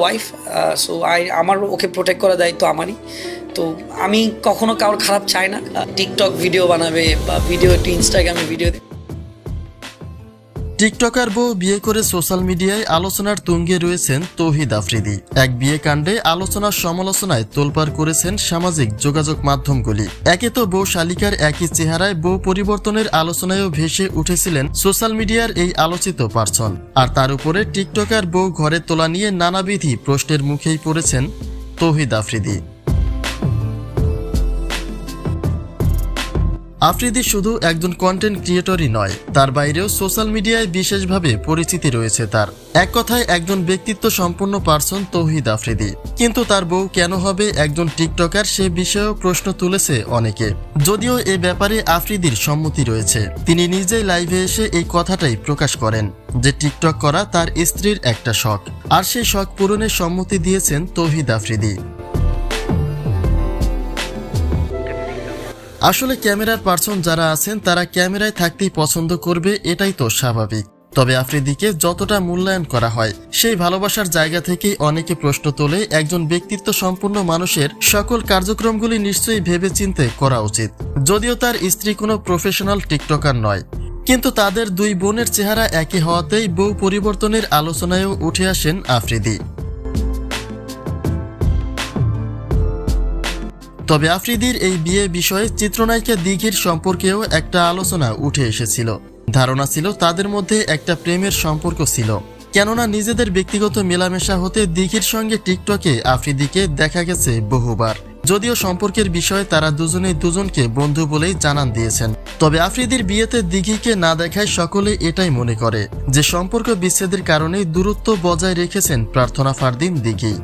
Wife so I আমার ওকে protect করা দায়িত্ব আমারই। তো আমি কখনো কারোর খারাপ চাই না। টিকটক ভিডিও বানাবে বা ভিডিও একটু ইনস্টাগ্রামে ভিডিও টিকটকার বউ বিয়ে করে সোশ্যাল মিডিয়ায় আলোচনার তুঙ্গে রয়েছেন তৌহিদ আফ্রিদি। এক বিয়ে কাণ্ডে আলোচনার সমালোচনায় তোলপাড় করেছেন সামাজিক যোগাযোগ মাধ্যমগুলি। একে তো বউ শালিকার একই চেহারায় বউ পরিবর্তনের আলোচনায়ও ভেসে উঠেছিলেন সোশ্যাল মিডিয়ার এই আলোচিত পার্সন। আর তার উপরে টিকটকার বউ ঘরে তোলা নিয়ে নানাবিধি প্রশ্নের মুখেই পড়েছেন তৌহিদ আফ্রিদি। আফ্রিদি শুধু একজন কন্টেন্ট ক্রিয়েটরই নয়, তার বাইরেও সোশ্যাল মিডিয়ায় বিশেষভাবে পরিচিতি রয়েছে তার। এক কথায়, একজন ব্যক্তিত্ব সম্পন্ন পার্সন তৌহিদ আফ্রিদি। কিন্তু তার বউ কেন হবে একজন টিকটকার সে বিষয়েও প্রশ্ন তুলেছে অনেকে। যদিও এ ব্যাপারে আফ্রিদির সম্মতি রয়েছে। তিনি নিজেই লাইভে এসে এই কথাটাই প্রকাশ করেন, যে টিকটক করা তার স্ত্রীর একটা শখ। আর সেই শখ পূরণের সম্মতি দিয়েছেন তৌহিদ আফ্রিদি। আসলে ক্যামেরার পার্সন যারা আছেন, তারা ক্যামেরায় থাকতেই পছন্দ করবে, এটাই তো স্বাভাবিক। তবে আফ্রিদিকে যতটা মূল্যায়ন করা হয়, সেই ভালোবাসার জায়গা থেকেই অনেকে প্রশ্ন তোলে, একজন ব্যক্তিত্ব সম্পূর্ণ মানুষের সকল কার্যক্রমগুলি নিশ্চয়ই ভেবেচিন্তে করা উচিত। যদিও তার স্ত্রী কোনো প্রফেশনাল টিকটকার নয়। কিন্তু তাদের দুই বোনের চেহারা একই হওয়াতেই বউ পরিবর্তনের আলোচনায়ও উঠে আসেন আফ্রিদি। তবে আফ্রিদির এই বিয়ে বিষয়ে চিত্রনায়িকা দিঘির সম্পর্কেও একটা আলোচনা উঠে এসেছিল। ধারণা ছিল তাদের মধ্যে একটা প্রেমের সম্পর্ক ছিল। কেননা নিজেদের ব্যক্তিগত মেলামেশা হতে দিঘির সঙ্গে টিকটকে আফ্রিদিকে দেখা গেছে বহুবার। যদিও সম্পর্কের বিষয়ে তারা দুজনে দুজনকে বন্ধু বলেই জানান দিয়েছেন। তবে আফ্রিদির বিয়েতে দিঘিকে না দেখায় সকলে এটাই মনে করে যে সম্পর্ক বিচ্ছেদের কারণে দূরত্ব বজায় রেখেছেন প্রার্থনা ফারদিন দিঘি।